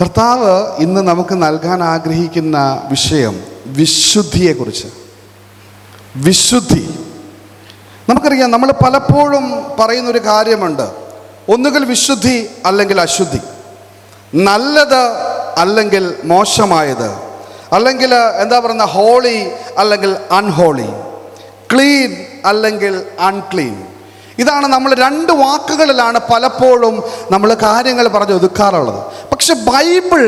കർത്താവ് ഇന്ന് നമുക്ക് നൽകാൻ ആഗ്രഹിക്കുന്ന വിഷയം വിശുദ്ധിയെക്കുറിച്ച്. വിശുദ്ധി. നമുക്കറിയാം നമ്മൾ പലപ്പോഴും പറയുന്നൊരു കാര്യമുണ്ട്. ഒന്നുകിൽ വിശുദ്ധി അല്ലെങ്കിൽ അശുദ്ധി. നല്ലത് അല്ലെങ്കിൽ മോശമായത്. അല്ലെങ്കിൽ എന്താ പറയുന്ന ഹോളി അല്ലെങ്കിൽ അൺഹോളി. ക്ലീൻ അല്ലെങ്കിൽ അൺക്ലീൻ. ഇതാണ് നമ്മൾ രണ്ട് വാക്കുകളിലാണ് പലപ്പോഴും നമ്മൾ കാര്യങ്ങൾ പറഞ്ഞ് ഒതുക്കാറുള്ളത്. പക്ഷെ ബൈബിൾ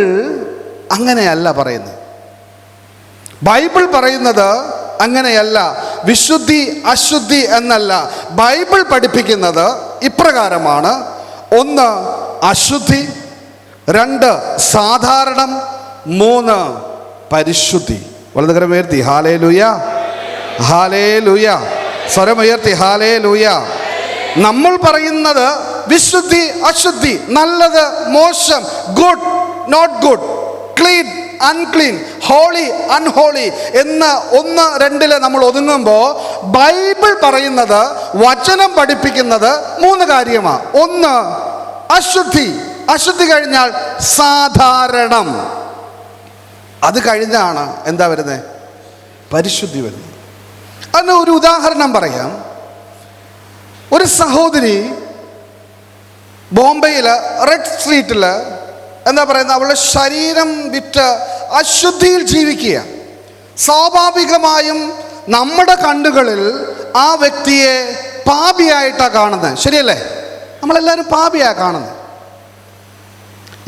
അങ്ങനെയല്ല പറയുന്നത്. ബൈബിൾ പറയുന്നത് അങ്ങനെയല്ല വിശുദ്ധി അശുദ്ധി എന്നല്ല. ബൈബിൾ പഠിപ്പിക്കുന്നത് ഇപ്രകാരമാണ്. ഒന്ന് അശുദ്ധി. രണ്ട് സാധാരണം. മൂന്ന് പരിശുദ്ധി. വലതുകരം ഉയർത്തി. ഹാലേ ലുയ ഹാലേ ലുയ സ്വരമുയർത്തി. ഹാലേ ലുയ നമ്മൾ പറയുന്നത് വിശുദ്ധി അശുദ്ധി നല്ലത് മോശം good not good clean unclean holy unholy എന്ന് ഒന്ന് രണ്ടിൽ നമ്മൾ ഒതുങ്ങുമ്പോൾ ബൈബിൾ പറയുന്നത് വചനം പഠിപ്പിക്കുന്നത് മൂന്ന് കാര്യമാണ് ഒന്ന് അശുദ്ധി. അശുദ്ധി കഴിഞ്ഞാൽ സാധാരണം. അത് കഴിഞ്ഞാണ് എന്താ വരുന്നത് പരിശുദ്ധി വരുന്നത്. അതിന് ഒരു ഉദാഹരണം പറയാം. ഒരു സഹോദരി ബോംബെയിൽ റെഡ് സ്ട്രീറ്റിൽ എന്താ പറയുന്നത് അവളുടെ ശരീരം വിറ്റ് അശുദ്ധിയിൽ ജീവിക്കുക സ്വാഭാവികമായും നമ്മുടെ കണ്ണുകളിൽ ആ വ്യക്തിയെ പാപിയായിട്ടാണ് കാണുന്നത്. ശരിയല്ലേ? നമ്മളെല്ലാവരും പാപിയാണ് കാണുന്നത്.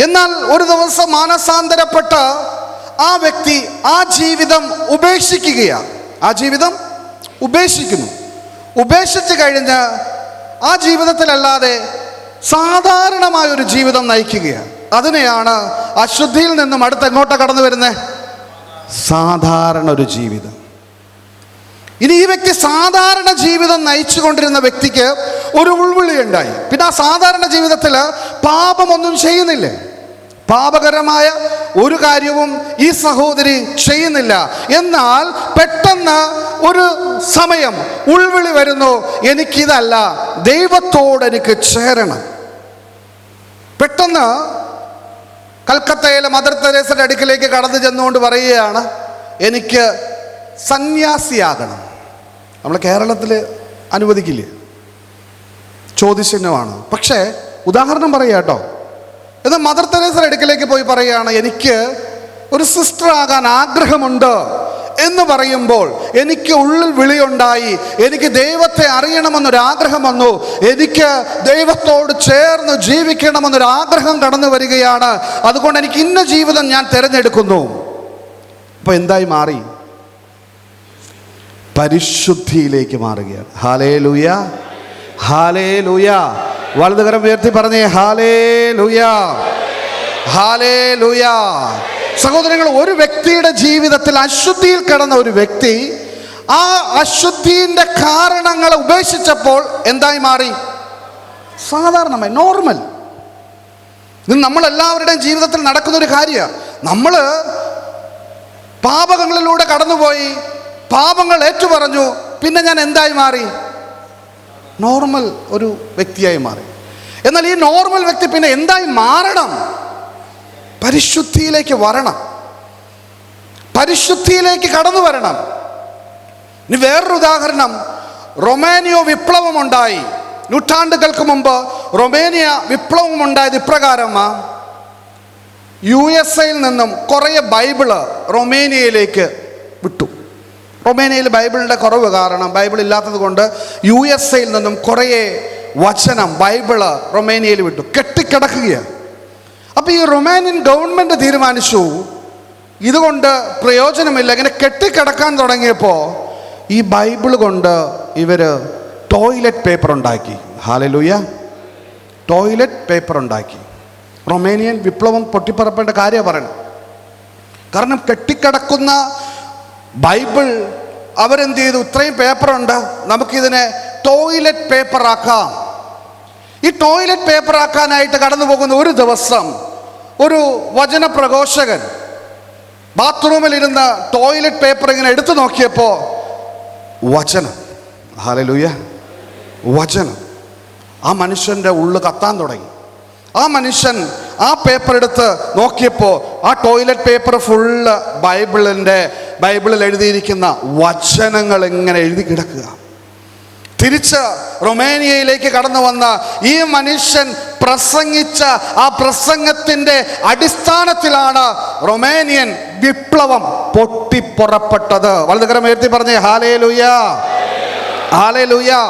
എന്നാൽ ഒരു ദിവസം മാനസാന്തരപ്പെട്ട ആ വ്യക്തി ആ ജീവിതം ഉപേക്ഷിക്കുകയാണ് ആ ജീവിതം ഉപേക്ഷിക്കുന്നു. ഉപേക്ഷിച്ച് കഴിഞ്ഞ് ആ ജീവിതത്തിലല്ലാതെ സാധാരണമായ ഒരു ജീവിതം നയിക്കുകയാണ്. അതിനെയാണ് അശുദ്ധിയിൽ നിന്നും അടുത്ത് എങ്ങോട്ടാണ് കടന്നു വരുന്നത് സാധാരണ ഒരു ജീവിതം. ഇനി ഈ വ്യക്തി സാധാരണ ജീവിതം നയിച്ചു കൊണ്ടിരുന്ന വ്യക്തിക്ക് ഒരു ഉൾവിളി ഉണ്ടായി. പിന്നെ ആ സാധാരണ ജീവിതത്തിൽ പാപമൊന്നും ചെയ്യുന്നില്ലേ? പാപകരമായ ഒരു കാര്യവും ഈ സഹോദരി ചെയ്യുന്നില്ല. എന്നാൽ പെട്ടെന്ന് ഒരു സമയം ഉൾവിളി വരുന്നു. എനിക്കിതല്ല. ദൈവത്തോട് എനിക്ക് ചേരണം. പെട്ടെന്ന് കൽക്കത്തയിലെ മദർ തെരേസയുടെ അടുക്കിലേക്ക് കടന്നു ചെന്നുകൊണ്ട് പറയുകയാണ് എനിക്ക് സന്യാസിയാകണം. നമ്മൾ കേരളത്തിൽ അനുവദിക്കില്ലേ? ചോദ്യചിഹ്നമാണ്. പക്ഷേ ഉദാഹരണം പറയാട്ടോ. എന്നാൽ മദർ തെരേസ അടുക്കലേക്ക് പോയി പറയുകയാണ് എനിക്ക് ഒരു സിസ്റ്റർ ആകാൻ ആഗ്രഹമുണ്ട് എന്ന് പറയുമ്പോൾ എനിക്ക് ഉള്ളിൽ വിളിയുണ്ടായി എനിക്ക് ദൈവത്തെ അറിയണമെന്നൊരു ആഗ്രഹം വന്നു എനിക്ക് ദൈവത്തോട് ചേർന്ന് ജീവിക്കണമെന്നൊരു ആഗ്രഹം കടന്നു വരികയാണ് അതുകൊണ്ട് എനിക്ക് ഇന്ന ജീവിതം ഞാൻ തിരഞ്ഞെടുക്കുന്നു. അപ്പോൾ എന്തായി മാറി? പരിശുദ്ധിയിലേക്ക് മാറുകയാണ്. ഹാലേ ലുയ ഹാലേ ലുയ വലതുകരം ഉയർത്തി പറഞ്ഞേ ഹാലേ ലുയാ ഹാലേ ലുയാ സഹോദരങ്ങൾ ഒരു വ്യക്തിയുടെ ജീവിതത്തിൽ അശുദ്ധിയിൽ കിടന്ന ഒരു വ്യക്തി ആ അശുദ്ധിന്റെ കാരണങ്ങളെ ഉപേക്ഷിച്ചപ്പോൾ എന്തായി മാറി? സാധാരണമായി നോർമൽ. ഇത് നമ്മളെല്ലാവരുടെയും ജീവിതത്തിൽ നടക്കുന്ന ഒരു കാര്യമാണ് നമ്മൾ പാപങ്ങളിലൂടെ കടന്നുപോയി പാപങ്ങൾ ഏറ്റുപറഞ്ഞു പിന്നെ ഞാൻ എന്തായി മാറി? നോർമൽ ഒരു വ്യക്തിയായി മാറി. എന്നാൽ ഈ നോർമൽ വ്യക്തി പിന്നെ എന്തായി മാറണം? പരിശുദ്ധിയിലേക്ക് വരണം. പരിശുദ്ധിയിലേക്ക് കടന്നു വരണം. ഇനി വേറൊരു ഉദാഹരണം. റൊമാനിയോ വിപ്ലവം ഉണ്ടായി നൂറ്റാണ്ടുകൾക്ക് മുമ്പ് റൊമേനിയ വിപ്ലവം ഉണ്ടായത് ഇപ്രകാരമാ. യു എസ് എയിൽ നിന്നും കുറേ ബൈബിൾ റൊമേനിയയിലേക്ക് വിട്ടു. റൊമേനിയയിൽ ബൈബിളിന്റെ കുറവ് കാരണം ബൈബിൾ ഇല്ലാത്തത് കൊണ്ട് യു എസ് എയിൽ നിന്നും കുറേ വചനം ബൈബിൾ റൊമേനിയയിൽ വിട്ടു. കെട്ടിക്കിടക്കുകയാണ്. അപ്പോൾ ഈ റൊമാനിയൻ ഗവൺമെന്റ് തീരുമാനിച്ചു ഇതുകൊണ്ട് പ്രയോജനമില്ല. ഇങ്ങനെ കെട്ടിക്കിടക്കാൻ തുടങ്ങിയപ്പോൾ ഈ ബൈബിൾ കൊണ്ട് ഇവർ ടോയ്ലറ്റ് പേപ്പർ ഉണ്ടാക്കി ഹാലലൂയ. ടോയ്ലറ്റ് പേപ്പർ ഉണ്ടാക്കി റൊമേനിയൻ വിപ്ലവം പൊട്ടിപ്പറപ്പേണ്ട കാര്യമാണ് പറയണം കാരണം കെട്ടിക്കിടക്കുന്ന ബൈബിൾ അവരെന്ത് ചെയ്തു? ഇത്രയും പേപ്പറുണ്ട്. നമുക്കിതിനെ ടോയ്ലറ്റ് പേപ്പറാക്കാം ഈ ടോയ്ലറ്റ് പേപ്പറാക്കാനായിട്ട് കടന്നു പോകുന്ന ഒരു ദിവസം ഒരു വചന പ്രഘോഷകൻ ബാത്റൂമിലിരുന്ന് ടോയ്ലറ്റ് പേപ്പർ ഇങ്ങനെ എടുത്തു നോക്കിയപ്പോൾ വചനം. ഹാലലൂയ വചനം. ആ മനുഷ്യന്റെ ഉള്ളു കത്താൻ തുടങ്ങി. ആ മനുഷ്യൻ ആ പേപ്പർ എടുത്ത് നോക്കിയപ്പോൾ ആ ടോയ്ലറ്റ് പേപ്പർ ഫുള്ള് ബൈബിളിന്റെ ബൈബിളിൽ എഴുതിയിരിക്കുന്ന വചനങ്ങൾ ഇങ്ങനെ എഴുതി കിടക്കുക. തിരിച്ച് റൊമേനിയയിലേക്ക് കടന്നു വന്ന ഈ മനുഷ്യൻ പ്രസംഗിച്ച ആ പ്രസംഗത്തിന്റെ അടിസ്ഥാനത്തിലാണ് റൊമേനിയൻ വിപ്ലവം പൊട്ടിപ്പുറപ്പെട്ടത്. വലതുകരം ഉയർത്തി പറഞ്ഞേ ഹാലേ ലുയാ ഹാലേ ലുയാ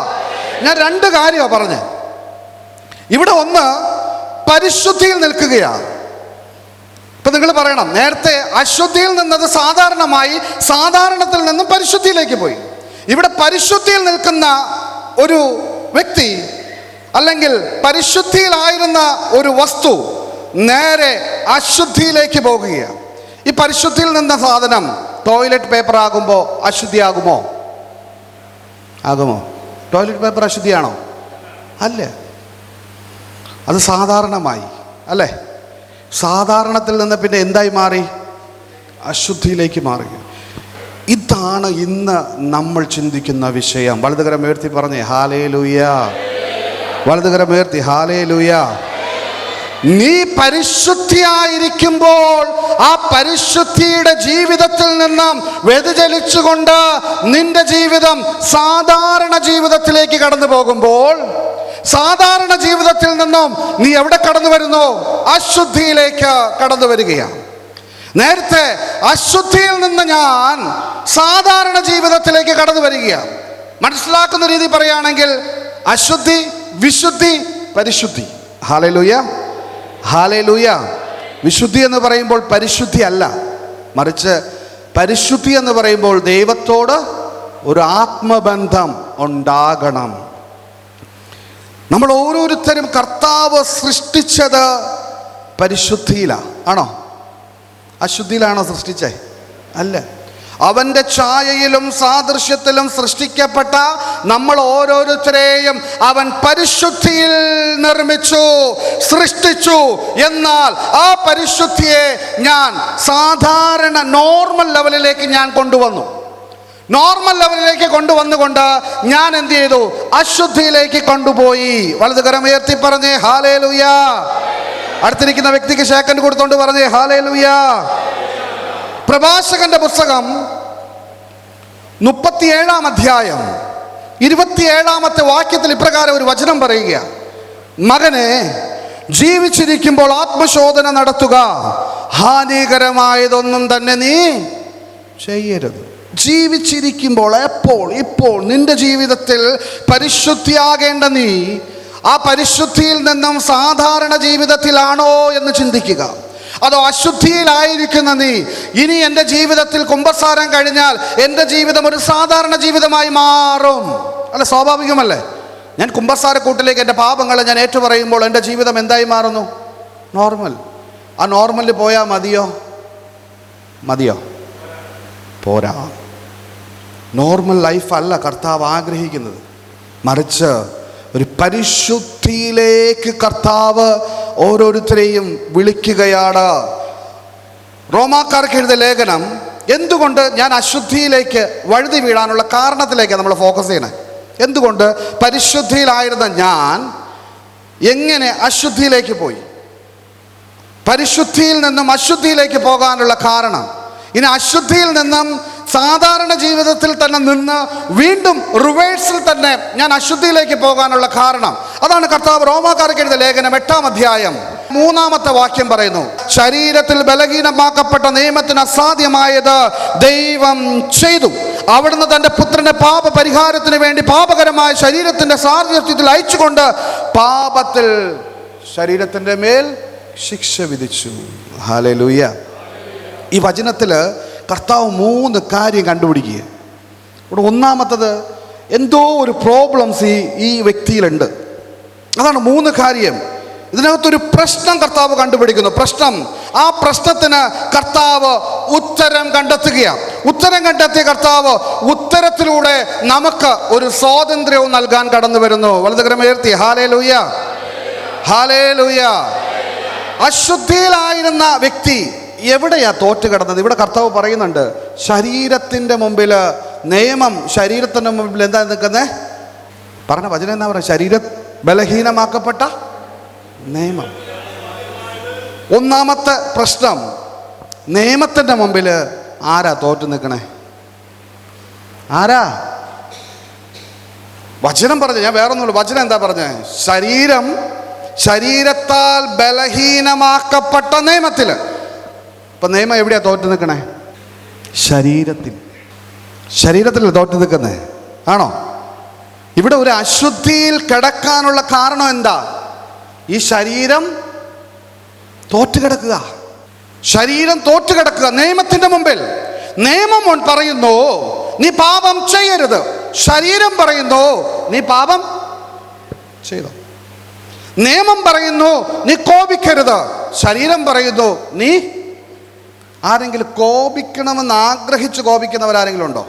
ഞാൻ രണ്ട് കാര്യമാണ് പറഞ്ഞത് ഇവിടെ ഒന്ന് പരിശുദ്ധിയിൽ നിൽക്കുകയാണ്. ഇപ്പൊ നിങ്ങൾ പറയണം നേരത്തെ അശുദ്ധിയിൽ നിന്നത് സാധാരണമായി സാധാരണത്തിൽ നിന്നും പരിശുദ്ധിയിലേക്ക് പോയി. ഇവിടെ പരിശുദ്ധിയിൽ നിൽക്കുന്ന ഒരു വ്യക്തി അല്ലെങ്കിൽ പരിശുദ്ധിയിലായിരുന്ന ഒരു വസ്തു നേരെ അശുദ്ധിയിലേക്ക് പോകുകയാണ്. ഈ പരിശുദ്ധിയിൽ നിന്ന സാധനം ടോയ്ലറ്റ് പേപ്പർ ആകുമ്പോൾ അശുദ്ധിയാകുമോ? ആകുമോ? ടോയ്ലറ്റ് പേപ്പർ അശുദ്ധിയാണോ? അല്ലേ. അത് സാധാരണമായി അല്ലേ? സാധാരണത്തിൽ നിന്ന് പിന്നെ എന്തായി മാറി? അശുദ്ധിയിലേക്ക് മാറി. ഇതാണ് ഇന്ന് നമ്മൾ ചിന്തിക്കുന്ന വിഷയം. വലതുകരം ഉയർത്തി പറഞ്ഞേ ഹാലേ ലൂയ വലതുകരം ഉയർത്തി ഹാലേ ലൂയ നീ പരിശുദ്ധിയായിരിക്കുമ്പോൾ ആ പരിശുദ്ധിയുടെ ജീവിതത്തിൽ നിന്നും വ്യതിചലിച്ചുകൊണ്ട് നിന്റെ ജീവിതം സാധാരണ ജീവിതത്തിലേക്ക് കടന്നു പോകുമ്പോൾ സാധാരണ ജീവിതത്തിൽ നിന്നും നീ എവിടെ കടന്നു വരുന്നു? അശുദ്ധിയിലേക്ക് കടന്നു വരികയാണ്. നേരത്തെ അശുദ്ധിയിൽ നിന്ന് ഞാൻ സാധാരണ ജീവിതത്തിലേക്ക് കടന്നു വരികയാണ്. മനസ്സിലാക്കുന്ന രീതി പറയുകയാണെങ്കിൽ അശുദ്ധി വിശുദ്ധി പരിശുദ്ധി. Hallelujah hallelujah. വിശുദ്ധി എന്ന് പറയുമ്പോൾ പരിശുദ്ധി അല്ല. മറിച്ച് പരിശുദ്ധി എന്ന് പറയുമ്പോൾ ദൈവത്തോട് ഒരു ആത്മബന്ധം ഉണ്ടാകണം. നമ്മൾ ഓരോരുത്തരും കർത്താവ് സൃഷ്ടിച്ചത് പരിശുദ്ധിയിലാണ് ആണോ? അശുദ്ധിയിലാണോ സൃഷ്ടിച്ചേ? അല്ല. അവന്റെ ഛായയിലും സാദൃശ്യത്തിലും സൃഷ്ടിക്കപ്പെട്ട നമ്മൾ ഓരോരുത്തരെയും അവൻ പരിശുദ്ധിയിൽ നിർമ്മിച്ചു സൃഷ്ടിച്ചു. എന്നാൽ ആ പരിശുദ്ധിയെ ഞാൻ സാധാരണ നോർമൽ ലെവലിലേക്ക് ഞാൻ കൊണ്ടുവന്നു. നോർമൽ ലെവലിലേക്ക് കൊണ്ടുവന്നുകൊണ്ട് ഞാൻ എന്ത് ചെയ്തു? അശുദ്ധിയിലേക്ക് കൊണ്ടുപോയി. വലതുകരം ഉയർത്തി പറഞ്ഞേ ഹാലേ ലുയ അടുത്തിരിക്കുന്ന വ്യക്തിക്ക് ശേഖൻ കൊടുത്തോണ്ട് പറഞ്ഞേ ഹാലേ ലുയ പ്രഭാഷകന്റെ പുസ്തകം മുപ്പത്തിയേഴാം അധ്യായം ഇരുപത്തിയേഴാമത്തെ വാക്യത്തിൽ ഇപ്രകാരം ഒരു വചനം പറയുക. മകനെ ജീവിച്ചിരിക്കുമ്പോൾ ആത്മശോധന നടത്തുക. ഹാനികരമായതൊന്നും തന്നെ നീ ചെയ്യരുത്. ജീവിച്ചിരിക്കുമ്പോൾ എപ്പോൾ ഇപ്പോൾ നിന്റെ ജീവിതത്തിൽ പരിശുദ്ധിയാകേണ്ട നീ ആ പരിശുദ്ധിയിൽ നിന്നും സാധാരണ ജീവിതത്തിലാണോ എന്ന് ചിന്തിക്കുക. അതോ അശുദ്ധിയിലായിരിക്കുന്ന നീ ഇനി എന്റെ ജീവിതത്തിൽ കുംഭസാരം കഴിഞ്ഞാൽ എന്റെ ജീവിതം ഒരു സാധാരണ ജീവിതമായി മാറും. അല്ല സ്വാഭാവികമല്ലേ? ഞാൻ കുംഭസാരക്കൂട്ടിലേക്ക് എന്റെ പാപങ്ങളെ ഞാൻ ഏറ്റുപറയുമ്പോൾ എന്റെ ജീവിതം എന്തായി മാറുന്നു? നോർമൽ. ആ നോർമലിൽ പോയാൽ മതിയോ? മതിയോ? പോരാ. നോർമൽ ലൈഫല്ല കർത്താവ് ആഗ്രഹിക്കുന്നത്. മറിച്ച് ഒരു പരിശുദ്ധിയിലേക്ക് കർത്താവ് ഓരോരുത്തരെയും വിളിക്കുകയാണ്. റോമാക്കാർക്ക് എഴുതിയ ലേഖനം എന്തുകൊണ്ട് ഞാൻ അശുദ്ധിയിലേക്ക് വഴുതി വീഴാനുള്ള കാരണത്തിലേക്ക് നമ്മൾ ഫോക്കസ് ചെയ്യണേ? എന്തുകൊണ്ട് പരിശുദ്ധിയിലായിരുന്ന ഞാൻ എങ്ങനെ അശുദ്ധിയിലേക്ക് പോയി? പരിശുദ്ധിയിൽ നിന്നും അശുദ്ധിയിലേക്ക് പോകാനുള്ള കാരണം ഇനി അശുദ്ധിയിൽ നിന്നും സാധാരണ ജീവിതത്തിൽ തന്നെ നിന്ന് വീണ്ടും റിവേഴ്സിൽ തന്നെ ഞാൻ അശുദ്ധിയിലേക്ക് പോകാനുള്ള കാരണം. അതാണ് കർത്താവ് റോമാക്കാർക്ക് എഴുതിയ ലേഖനം എട്ടാം അധ്യായം. മൂന്നാമത്തെ വാക്യം പറയുന്നു ശരീരത്തിൽ ബലഹീനമാക്കപ്പെട്ട നിയമത്തിന് അസാധ്യമായത് ദൈവം ചെയ്തു. അവിടുന്ന് തന്റെ പുത്രനെ പാപ പരിഹാരത്തിന് വേണ്ടി പാപകരമായ ശരീരത്തിന്റെ സാധ്യത്തിൽ അയച്ചുകൊണ്ട് പാപത്തിൽ ശരീരത്തിന്റെ മേൽ ശിക്ഷ വിധിച്ചു. ഹാലലൂയ ഈ വചനത്തിൽ കർത്താവ് മൂന്ന് കാര്യം കണ്ടുപിടിക്കുക. ഇവിടെ ഒന്നാമത്തത് എന്തോ ഒരു പ്രോബ്ലംസ് ഈ ഈ വ്യക്തിയിലുണ്ട്. അതാണ് മൂന്ന് കാര്യം. ഇതിനകത്തൊരു പ്രശ്നം കർത്താവ് കണ്ടുപിടിക്കുന്നു. പ്രശ്നം ആ പ്രശ്നത്തിന് കർത്താവ് ഉത്തരം കണ്ടെത്തുകയാണ്. ഉത്തരം കണ്ടെത്തിയ കർത്താവ് ഉത്തരത്തിലൂടെ നമുക്ക് ഒരു സ്വാതന്ത്ര്യവും നൽകാൻ കടന്നു വരുന്നു. വലതുകരമുയർത്തി ഹാലേ ലൂയ ഹാലേ ലൂയ അശുദ്ധിയിലായിരുന്ന വ്യക്തി എവിടെയാ തോറ്റ് കിടന്നത്? ഇവിടെ കർത്താവ് പറയുന്നുണ്ട് ശരീരത്തിന്റെ മുമ്പിൽ നിയമം ശരീരത്തിന്റെ മുമ്പിൽ എന്താ നിൽക്കുന്നത് പറഞ്ഞ വചനം എന്താ പറയുക? ശരീര ബലഹീനമാക്കപ്പെട്ട നിയമം. ഒന്നാമത്തെ പ്രശ്നം നിയമത്തിന്റെ മുമ്പിൽ ആരാ തോറ്റു നിൽക്കണേ? ആരാ? വചനം പറഞ്ഞു ഞാൻ വേറെ ഒന്നുമില്ല വചനം എന്താ പറഞ്ഞത് ശരീരം ശരീരത്താൽ ബലഹീനമാക്കപ്പെട്ട നിയമത്തിൽ ഇപ്പൊ നിയമം എവിടെയാ തോറ്റു നിൽക്കണേ? ശരീരത്തിൽ. ശരീരത്തിൽ തോറ്റു നിൽക്കുന്നേ? ആണോ? ഇവിടെ ഒരു അശുദ്ധിയിൽ കിടക്കാനുള്ള കാരണം എന്താ? ഈ ശരീരം തോറ്റു കിടക്കുക. ശരീരം തോറ്റു കിടക്കുക നിയമത്തിന്റെ മുമ്പിൽ. നിയമം പറയുന്നു നീ പാപം ചെയ്യരുത്. ശരീരം പറയുന്നു നീ പാപം ചെയ്തു. നിയമം പറയുന്നു നീ കോപിക്കരുത്. ശരീരം പറയുന്നു നീ ആരെങ്കിലും കോപിക്കണമെന്ന് ആഗ്രഹിച്ച് കോപിക്കുന്നവരാരെങ്കിലും ഉണ്ടോ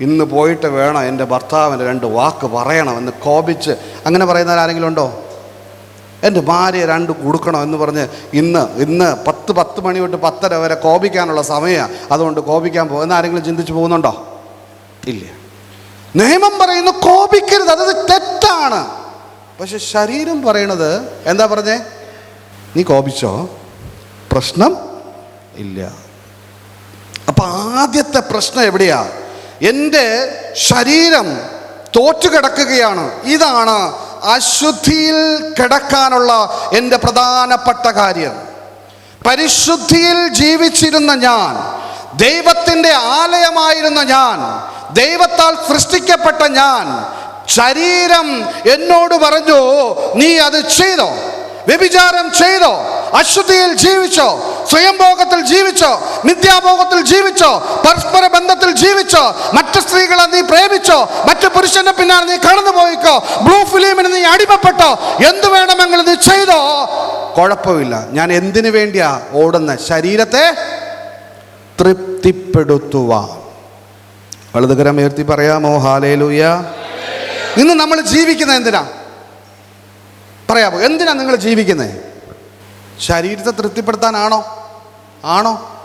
ഇന്ന് പോയിട്ട് വേണം എന്റെ ഭർത്താവിന് രണ്ട് വാക്ക് പറയണം എന്ന് കോപിച്ച് അങ്ങനെ പറയുന്നവരാരെങ്കിലും ഉണ്ടോ എന്റെ ഭാര്യ രണ്ട് കൊടുക്കണം എന്ന് പറഞ്ഞ് ഇന്ന് ഇന്ന് പത്ത് പത്ത് മണി തൊട്ട് പത്തര വരെ കോപിക്കാനുള്ള സമയമാണ് അതുകൊണ്ട് കോപിക്കാൻ പോകുന്ന ആരെങ്കിലും ചിന്തിച്ച് പോകുന്നുണ്ടോ? ഇല്ല. നിയമം പറയുന്നു കോപിക്കരുത്. അത് തെറ്റാണ്. പക്ഷെ ശരീരം പറയണത് എന്താ പറഞ്ഞേ? നീ കോപിച്ചോ? പ്രശ്നം ഇല്ല. അപ്പം ആദ്യത്തെ പ്രശ്നം എവിടെയാ? എന്റെ ശരീരം തോറ്റു കിടക്കുകയാണ്. ഇതാണ് അശുദ്ധിയിൽ കിടക്കാനുള്ള എന്റെ പ്രധാനപ്പെട്ട കാര്യം. പരിശുദ്ധിയിൽ ജീവിച്ചിരുന്ന ഞാൻ ദൈവത്തിന്റെ ആലയമായിരുന്ന ഞാൻ ദൈവത്താൽ സൃഷ്ടിക്കപ്പെട്ട ഞാൻ ശരീരം എന്നോട് പറഞ്ഞു നീ അത് ചെയ്തോ? വ്യഭിചാരം ചെയ്തോ? അശുദ്ധിയിൽ ജീവിച്ചോ? സ്വയംഭോഗത്തിൽ ജീവിച്ചോ മിഥ്യാഭോഗത്തിൽ ജീവിച്ചോ പരസ്പര ബന്ധത്തിൽ ജീവിച്ചോ മറ്റു സ്ത്രീകളെ നീ പ്രേമിച്ചോ മറ്റു പുരുഷന്റെ പിന്നാലെ നീ കടന്നു പോയിക്കോ ബ്ലൂ ഫിലിമിന് നീ അടിമപ്പെട്ടോ എന്തു വേണമെങ്കിലും നീ ചെയ്തോ? കുഴപ്പമില്ല. ഞാൻ എന്തിനു വേണ്ടിയാ ഓടുന്ന? ശരീരത്തെ തൃപ്തിപ്പെടുത്തുക വലതുകരം ഉയർത്തി പറയാമോ? ഹാലേലൂയ ഇന്ന് നമ്മൾ ജീവിക്കുന്നത് എന്തിനാ? പറയാമോ? എന്തിനാ നിങ്ങൾ ജീവിക്കുന്നത്? ശരീരത്തെ തൃപ്തിപ്പെടുത്താനാണോ? ആണോ?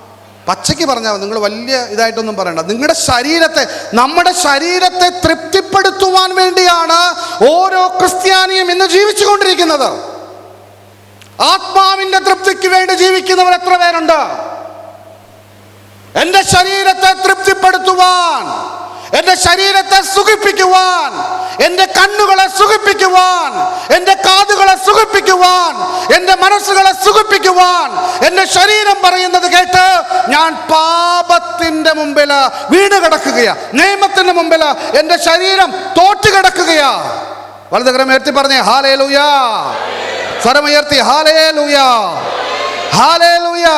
പച്ചയ്ക്ക് പറഞ്ഞാൽ നിങ്ങൾ വലിയ ഇതായിട്ടൊന്നും പറയണ്ട. നിങ്ങളുടെ ശരീരത്തെ നമ്മുടെ ശരീരത്തെ തൃപ്തിപ്പെടുത്തുവാൻ വേണ്ടിയാണ് ഓരോ ക്രിസ്ത്യാനിയും ഇന്ന് ജീവിച്ചുകൊണ്ടിരിക്കുന്നത്. ആത്മാവിന്റെ തൃപ്തിക്ക് വേണ്ടി ജീവിക്കുന്നവർ എത്ര പേരുണ്ട്? എന്റെ ശരീരത്തെ തൃപ്തിപ്പെടുത്തുവാൻ എന്റെ ശരീരത്തെ സുഖിപ്പിക്കുവാൻ എന്റെ കണ്ണുകളെ സുഖിപ്പിക്കുവാൻ എന്റെ കാതുകളെ സുഖിപ്പിക്കുവാൻ എന്റെ മനസ്സുകളെ സുഖിപ്പിക്കുവാൻ എന്റെ ശരീരം പറയുന്നത് കേട്ട് ഞാൻ പാപത്തിന്റെ മുമ്പിൽ വീണ് കിടക്കുകയാ. നിയമത്തിന്റെ മുമ്പിൽ എന്റെ ശരീരം തോറ്റു കിടക്കുകയാ. വലതുകരം ഉയർത്തി പറഞ്ഞേ ഹാലേ ലൂയാ സ്വരമുയർത്തി ഹാലേ ലൂയാ ഹാലേ ലൂയാ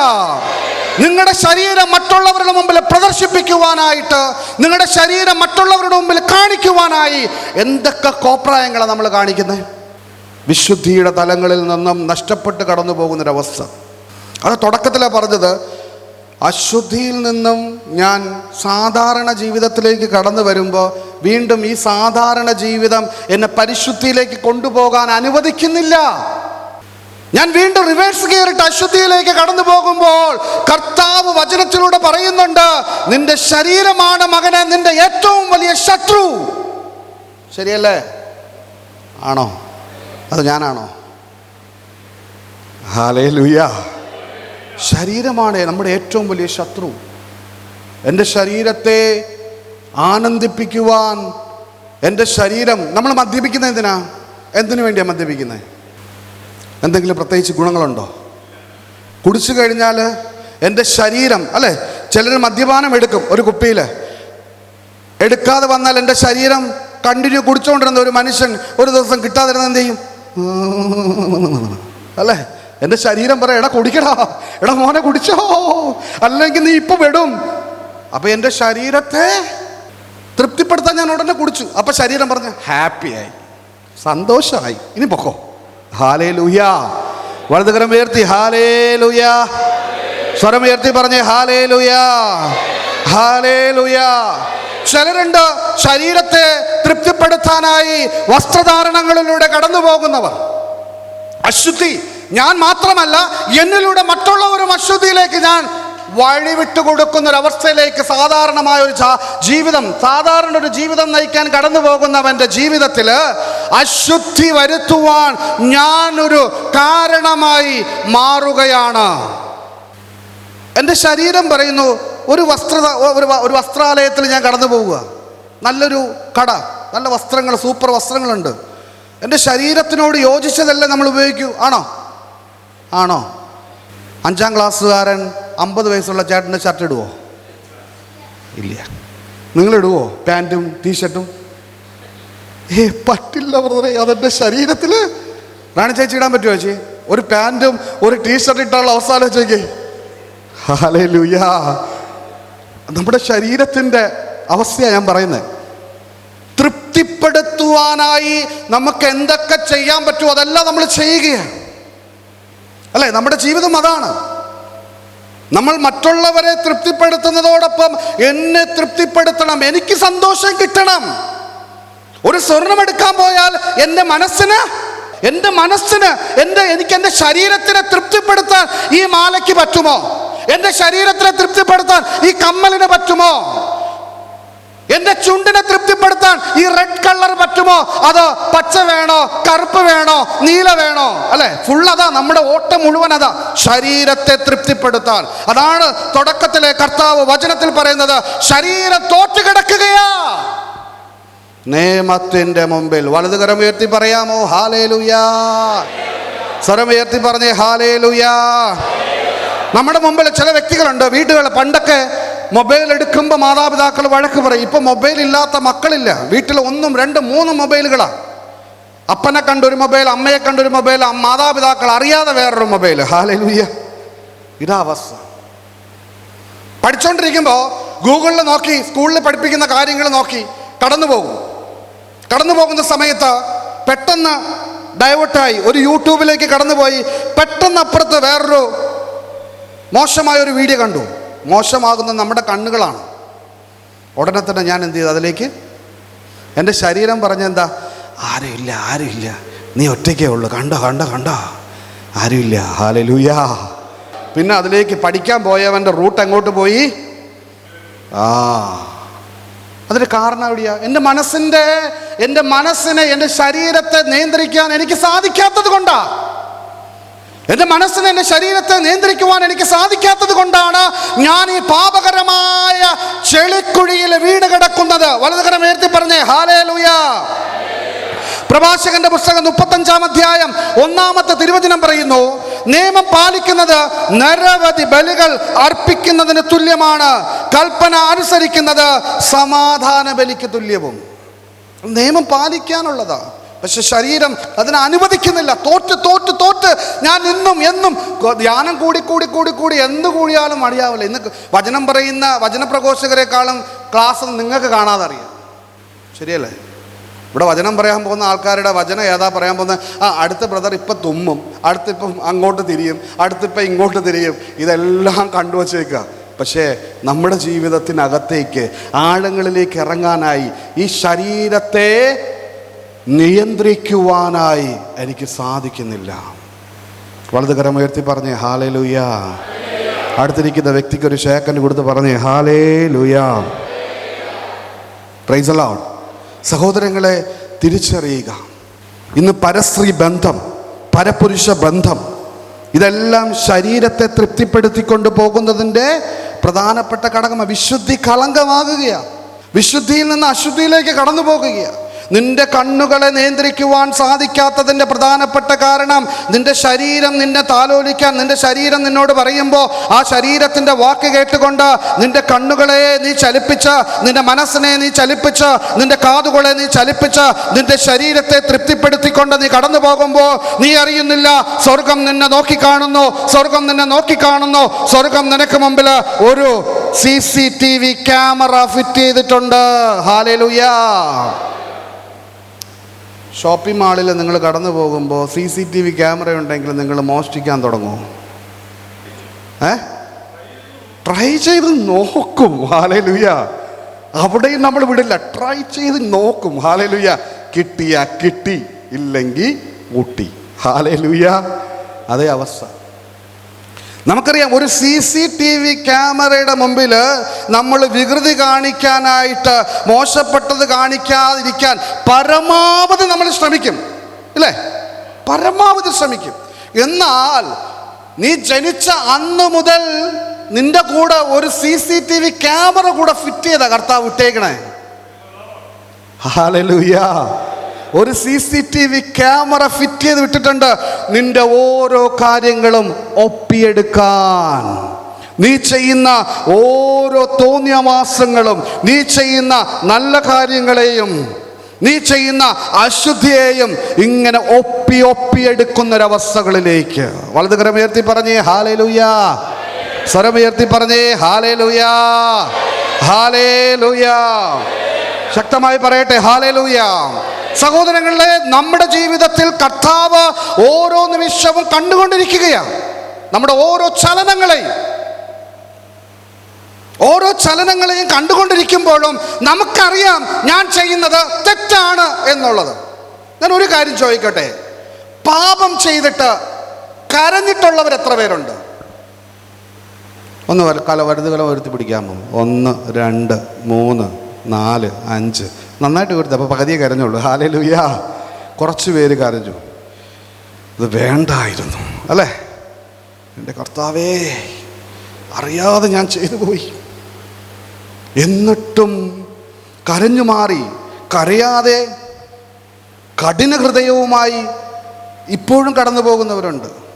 നിങ്ങളുടെ ശരീരം മറ്റുള്ളവരുടെ മുമ്പിൽ പ്രദർശിപ്പിക്കുവാനായിട്ട് നിങ്ങളുടെ ശരീരം മറ്റുള്ളവരുടെ മുമ്പിൽ കാണിക്കുവാനായി എന്തൊക്കെ കോപ്രായങ്ങളാണ് നമ്മൾ കാണിക്കുന്നത് വിശുദ്ധിയുടെ തലങ്ങളിൽ നിന്നും നഷ്ടപ്പെട്ട് കടന്നു പോകുന്നൊരവസ്ഥ. അത് തുടക്കത്തിലാണ് പറഞ്ഞത് അശുദ്ധിയിൽ നിന്നും ഞാൻ സാധാരണ ജീവിതത്തിലേക്ക് കടന്നു വരുമ്പോൾ വീണ്ടും ഈ സാധാരണ ജീവിതം എന്നെ പരിശുദ്ധിയിലേക്ക് കൊണ്ടുപോകാൻ അനുവദിക്കുന്നില്ല. ഞാൻ വീണ്ടും റിവേഴ്സ് കയറിട്ട് അശുദ്ധിയിലേക്ക് കടന്നു പോകുമ്പോൾ കർത്താവ് വചനത്തിലൂടെ പറയുന്നുണ്ട് നിന്റെ ശരീരമാണ് മകനെ നിന്റെ ഏറ്റവും വലിയ ശത്രു. ശരിയല്ലേ? ആണോ? അത് ഞാനാണോ? ഹാലേ ലുയ്യ ശരീരമാണ് നമ്മുടെ ഏറ്റവും വലിയ ശത്രു. എന്റെ ശരീരത്തെ ആനന്ദിപ്പിക്കുവാൻ എന്റെ ശരീരം നമ്മൾ മദ്യപിക്കുന്നത് എന്തിനാ? എന്തിനു വേണ്ടിയാണ് മദ്യപിക്കുന്നത് എന്തെങ്കിലും പ്രത്യേകിച്ച് ഗുണങ്ങളുണ്ടോ? കുടിച്ചു കഴിഞ്ഞാൽ എന്റെ ശരീരം അല്ലേ? ചിലർ മദ്യപാനം എടുക്കും ഒരു കുപ്പിയിൽ എടുക്കാതെ വന്നാൽ എന്റെ ശരീരം കണ്ടിന്യൂ കുടിച്ചുകൊണ്ടിരുന്ന ഒരു മനുഷ്യൻ ഒരു ദിവസം കിട്ടാതിരുന്ന എന്ത് ചെയ്യും? അല്ലേ? എന്റെ ശരീരം പറയാം എടാ കുടിക്കടാ. എടാ മോനെ കുടിച്ചോ. അല്ലെങ്കിൽ നീ ഇപ്പം വിടും അപ്പം എന്റെ ശരീരത്തെ തൃപ്തിപ്പെടുത്താൻ ഞാൻ ഉടനെ കുടിച്ചു. അപ്പം ശരീരം പറഞ്ഞ് ഹാപ്പിയായി. സന്തോഷമായി ഇനി പൊക്കോ. ഹാലേ ലൂയാ വലതുകരം ഉയർത്തി ഹാലേ ലൂയാ സ്വരം ഉയർത്തി പറഞ്ഞേ ഹാലേ ലൂയാ ഹാലേ ലൂയാ ചിലരുണ്ട് ശരീരത്തെ തൃപ്തിപ്പെടുത്താനായി വസ്ത്രധാരണങ്ങളിലൂടെ കടന്നു പോകുന്നവർ അശുദ്ധി. ഞാൻ മാത്രമല്ല എന്നിലൂടെ മറ്റുള്ളവരും അശുദ്ധിയിലേക്ക് ഞാൻ വഴി വിട്ടു കൊടുക്കുന്ന ഒരു അവസ്ഥയിലേക്ക് സാധാരണമായ ഒരു ജീവിതം സാധാരണ ഒരു ജീവിതം നയിക്കാൻ കടന്നു പോകുന്നവന്റെ ജീവിതത്തിൽ അശുദ്ധി വരുത്തുവാൻ ഞാൻ ഒരു കാരണമായി മാറുകയാണ്. എന്റെ ശരീരം പറയുന്നു ഒരു വസ്ത്ര ഒരു വസ്ത്രാലയത്തിൽ ഞാൻ കടന്നു പോവുക നല്ലൊരു കട നല്ല വസ്ത്രങ്ങൾ സൂപ്പർ വസ്ത്രങ്ങളുണ്ട്. എന്റെ ശരീരത്തിനോട് യോജിച്ചതല്ലേ നമ്മൾ ഉപയോഗിക്കൂ ആണോ? ആണോ? അഞ്ചാം ക്ലാസ്സുകാരൻ അമ്പത് വയസ്സുള്ള ചേട്ടന്റെ ഷർട്ട് ഇടുവോ? ഇല്ല. നിങ്ങളിടുവോ? പാന്റും ടീഷർട്ടും ഏ പറ്റില്ല ബ്രദറെ. അതെന്റെ ശരീരത്തിൽ റാണി ചേച്ചി ഇടാൻ പറ്റുമോ ചേച്ചി? ഒരു പാന്റും ഒരു ടീഷർട്ട് ഇട്ടാനുള്ള അവസാനം ഹാലേ ലുയാ നമ്മുടെ ശരീരത്തിന്റെ അവസ്ഥയാണ് ഞാൻ പറയുന്നത്. തൃപ്തിപ്പെടുത്തുവാനായി നമുക്ക് എന്തൊക്കെ ചെയ്യാൻ പറ്റുമോ അതെല്ലാം നമ്മൾ ചെയ്യുകയാണ്. അല്ലേ? നമ്മുടെ ജീവിതം അതാണ്. നമ്മൾ മറ്റുള്ളവരെ തൃപ്തിപ്പെടുത്തുന്നതോടൊപ്പം എന്നെ തൃപ്തിപ്പെടുത്തണം എനിക്ക് സന്തോഷം കിട്ടണം. ഒരു സ്വർണം എടുക്കാൻ പോയാൽ എന്റെ മനസ്സിന് എന്റെ മനസ്സിന് എന്റെ എനിക്ക് എന്റെ ശരീരത്തിനെ തൃപ്തിപ്പെടുത്താൻ ഈ മാലയ്ക്ക് പറ്റുമോ? എന്റെ ശരീരത്തിനെ തൃപ്തിപ്പെടുത്താൻ ഈ കമ്മലിന് പറ്റുമോ? എന്റെ ചുണ്ടിനെ തൃപ്തിപ്പെടുത്താൻ ഈ റെഡ് കളർ പറ്റുമോ? അതോ പച്ച വേണോ? കറുപ്പ് വേണോ? നീല വേണോ? അല്ലെ? ഫുൾ അതാ നമ്മുടെ ഓട്ടം മുഴുവൻ അതാ. ശരീരത്തെ തൃപ്തിപ്പെടുത്താൻ. അതാണ് തുടക്കത്തിലെ കർത്താവ് വചനത്തിൽ പറയുന്നത്. ശരീരം തോറ്റു കിടക്കുകയാ. നിയമത്തിന്റെ മുമ്പിൽ. വലതുകരം ഉയർത്തി പറയാമോ? ഹാലേലുയാ സ്വരം ഉയർത്തി പറഞ്ഞേ ഹാലേലുയാ നമ്മുടെ മുമ്പിൽ ചില വ്യക്തികളുണ്ട്. വീടുകൾ പണ്ടൊക്കെ മൊബൈൽ എടുക്കുമ്പോൾ മാതാപിതാക്കൾ വഴക്ക് പറയും. ഇപ്പം മൊബൈൽ ഇല്ലാത്ത മക്കളില്ല. വീട്ടിൽ ഒന്നും രണ്ടും മൂന്നും മൊബൈലുകളാണ് അപ്പനെ കണ്ടൊരു മൊബൈൽ അമ്മയെ കണ്ടൊരു മൊബൈൽ മാതാപിതാക്കൾ അറിയാതെ വേറൊരു മൊബൈൽ ഹാലൂയ്യ ഇതാ അവസ്ഥ. പഠിച്ചുകൊണ്ടിരിക്കുമ്പോൾ ഗൂഗിളിൽ നോക്കി സ്കൂളിൽ പഠിപ്പിക്കുന്ന കാര്യങ്ങൾ നോക്കി കടന്നു പോകും. കടന്നു പോകുന്ന സമയത്ത് പെട്ടെന്ന് ഡൈവേർട്ടായി. ഒരു യൂട്യൂബിലേക്ക് കടന്നുപോയി. പെട്ടെന്ന് അപ്പുറത്ത് വേറൊരു മോശമായ ഒരു വീഡിയോ കണ്ടു. മോശമാകുന്നത് നമ്മുടെ കണ്ണുകളാണ്. ഉടനെ തന്നെ ഞാൻ എന്ത് ചെയ്തു? അതിലേക്ക് എന്റെ ശരീരം പറഞ്ഞെന്താ ആരുമില്ല ആരുമില്ല. നീ ഒറ്റയ്ക്കേ ഉള്ളൂ. കണ്ടോ കണ്ടോ കണ്ടോ? ആരുമില്ല. ഹാലലൂയാ പിന്നെ അതിലേക്ക് പഠിക്കാൻ പോയവന്റെ റൂട്ട് എങ്ങോട്ട് പോയി? ആ. അതിന് കാരണം എവിടെയാ? എന്റെ മനസ്സിന്റെ എന്റെ മനസ്സിനെ എന്റെ ശരീരത്തെ നിയന്ത്രിക്കാൻ എനിക്ക് സാധിക്കാത്തത് കൊണ്ടാ. എന്റെ മനസ്സിനെ എന്റെ ശരീരത്തെ നിയന്ത്രിക്കുവാൻ എനിക്ക് സാധിക്കാത്തത് കൊണ്ടാണ് ഞാൻ ഈ പാപകരമായ ചെളിക്കുഴിയിൽ വീണ് കിടക്കുന്നത്. വലതുകരം ഉയർത്തി പറഞ്ഞേ ഹാലേ പ്രഭാഷകന്റെ പുസ്തകം മുപ്പത്തഞ്ചാം അധ്യായം ഒന്നാമത്തെ തിരുവചനം പറയുന്നു നിയമം പാലിക്കുന്നത് നിരവധി ബലികൾ അർപ്പിക്കുന്നതിന് തുല്യമാണ്. കൽപ്പന അനുസരിക്കുന്നത് സമാധാന ബലിക്ക് തുല്യവും. നിയമം പാലിക്കാനുള്ളതാ. പക്ഷെ ശരീരം അതിനെ അനുവദിക്കുന്നില്ല. തോറ്റ് തോറ്റ് തോറ്റ്. ഞാൻ ഇന്നും എന്നും ധ്യാനം കൂടി കൂടി കൂടി കൂടി എന്ത് കൂടിയാലും അറിയാവില്ല ഇന്ന് വചനം പറയുന്ന വചനപ്രഘോഷകരെക്കാളും ക്ലാസ് നിങ്ങൾക്ക് കാണാതെ അറിയാം ശരിയല്ലേ? ഇവിടെ വചനം പറയാൻ പോകുന്ന ആൾക്കാരുടെ വചനം ഏതാ പറയാൻ പോകുന്നത് ആ അടുത്ത ബ്രദർ ഇപ്പം തുമ്മും അടുത്തിപ്പം അങ്ങോട്ട് തിരിയും അടുത്തിപ്പം ഇങ്ങോട്ട് തിരിയും. ഇതെല്ലാം കണ്ടുവച്ചേക്കുക പക്ഷേ നമ്മുടെ ജീവിതത്തിനകത്തേക്ക് ആഴങ്ങളിലേക്ക് ഇറങ്ങാനായി ഈ ശരീരത്തെ നിയന്ത്രിക്കുവാനായി എനിക്ക് സാധിക്കുന്നില്ല. വലതുകരം ഉയർത്തി പറഞ്ഞേ ഹാലേ ലുയ അടുത്തിരിക്കുന്ന വ്യക്തിക്ക് ഒരു ഷേക്കൻ കൊടുത്ത് പറഞ്ഞേ ഹാലേ ലുയ പ്രൈസ് അലോൺ സഹോദരങ്ങളെ തിരിച്ചറിയുക. ഇന്ന് പരസ്ത്രീ ബന്ധം പരപുരുഷ ബന്ധം ഇതെല്ലാം ശരീരത്തെ തൃപ്തിപ്പെടുത്തിക്കൊണ്ട് പോകുന്നതിന്റെ പ്രധാനപ്പെട്ട ഘടകം വിശുദ്ധി കളങ്കമാകുകയാണ്. വിശുദ്ധിയിൽ നിന്ന് അശുദ്ധിയിലേക്ക് കടന്നു പോകുകയാണ് നിന്റെ കണ്ണുകളെ നിയന്ത്രിക്കുവാൻ സാധിക്കാത്തതിന്റെ പ്രധാനപ്പെട്ട കാരണം നിന്റെ ശരീരം നിന്നെ താലോലിക്കാൻ നിന്റെ ശരീരം നിന്നോട് പറയുമ്പോൾ ആ ശരീരത്തിന്റെ വാക്ക് കേട്ടുകൊണ്ട് നിന്റെ കണ്ണുകളെ നീ ചലിപ്പിച്ച് നിന്റെ മനസ്സിനെ നീ ചലിപ്പിച്ച് നിന്റെ കാതുകളെ നീ ചലിപ്പിച്ച് നിന്റെ ശരീരത്തെ തൃപ്തിപ്പെടുത്തിക്കൊണ്ട് നീ കടന്നു പോകുമ്പോൾ നീ അറിയുന്നില്ല സ്വർഗം നിന്നെ നോക്കിക്കാണുന്നു സ്വർഗം നിന്നെ നോക്കിക്കാണുന്നു സ്വർഗം നിനക്ക് മുമ്പിൽ ഒരു C C T V camera fit ചെയ്തിട്ടുണ്ട്. ഹാലലുയാ. ഷോപ്പിംഗ് മാളിൽ നിങ്ങൾ കടന്നു പോകുമ്പോൾ C C T V camera ഉണ്ടെങ്കിൽ നിങ്ങൾ മോഷ്ടിക്കാൻ തുടങ്ങും ഏ? ട്രൈ ചെയ്ത് നോക്കും. ഹാലലുയ. അവിടെയും നമ്മൾ വിടില്ല. ട്രൈ ചെയ്ത് നോക്കും. ഹാലലുയ. കിട്ടിയ കിട്ടി ഇല്ലെങ്കിൽ ഊട്ടി ഹാലലുയ. അതേ അവസ്ഥ. നമുക്കറിയാം ഒരു സി സി ടി വി ക്യാമറയുടെ മുമ്പിൽ നമ്മൾ വികൃതി കാണിക്കാനായിട്ട് മോശപ്പെട്ടത് കാണിക്കാതിരിക്കാൻ പരമാവധി നമ്മൾ ശ്രമിക്കും. അല്ലേ പരമാവധി ശ്രമിക്കും. എന്നാൽ നീ ജനിച്ച അന്ന് മുതൽ നിന്റെ കൂടെ ഒരു C C T V camera കൂടെ ഫിറ്റ് ചെയ്ത കർത്താവ് ഇട്ടേക്കണേ ഹാലലൂയ ഒരു C C T V camera fit ചെയ്ത് വിട്ടിട്ടുണ്ട്. നിന്റെ ഓരോ കാര്യങ്ങളും ഒപ്പിയെടുക്കാൻ. നീ ചെയ്യുന്ന ഓരോ തോന്നിയമാസങ്ങളും നീ ചെയ്യുന്ന നല്ല കാര്യങ്ങളെയും നീ ചെയ്യുന്ന അശുദ്ധിയെയും ഇങ്ങനെ ഒപ്പി ഒപ്പിയെടുക്കുന്നൊരവസ്ഥകളിലേക്ക്. വലതുകരമുയർത്തി പറഞ്ഞേ ഹാലേ ലുയാ സ്വരമുയർത്തി പറഞ്ഞേ ഹാലേ ലുയാ ഹാലേലുയാ. ഹാലേലുയാ. ശക്തമായി പറയട്ടെ. ഹാലേലൂയ സഹോദരങ്ങളെ നമ്മുടെ ജീവിതത്തിൽ കർത്താവ് ഓരോ നിമിഷവും കണ്ടുകൊണ്ടിരിക്കുകയാണ്. നമ്മുടെ ഓരോ ചലനങ്ങളെയും ഓരോ ചലനങ്ങളെയും കണ്ടുകൊണ്ടിരിക്കുമ്പോഴും നമുക്കറിയാം ഞാൻ ചെയ്യുന്നത് തെറ്റാണ് എന്നുള്ളത്. ഞാൻ ഒരു കാര്യം ചോദിക്കട്ടെ? പാപം ചെയ്തിട്ട് കരഞ്ഞിട്ടുള്ളവർ എത്ര പേരുണ്ട്? ഒന്ന് കല വരുതുകളെ വരുത്തി പിടിക്കാമോ ഒന്ന് രണ്ട് മൂന്ന്. നാല് അഞ്ച്. നന്നായിട്ട് കൊടുത്തു അപ്പോൾ പകുതിയെ കരഞ്ഞുള്ളൂ. ഹാലേ ലുയ്യ കുറച്ച് പേര് കരഞ്ഞു. അത് വേണ്ടായിരുന്നു അല്ലേ? എന്റെ കർത്താവേ അറിയാതെ ഞാൻ ചെയ്തു പോയി. എന്നിട്ടും കരഞ്ഞു മാറി കരയാതെ കഠിന ഹൃദയവുമായി ഇപ്പോഴും കടന്നു പോകുന്നവരുണ്ട്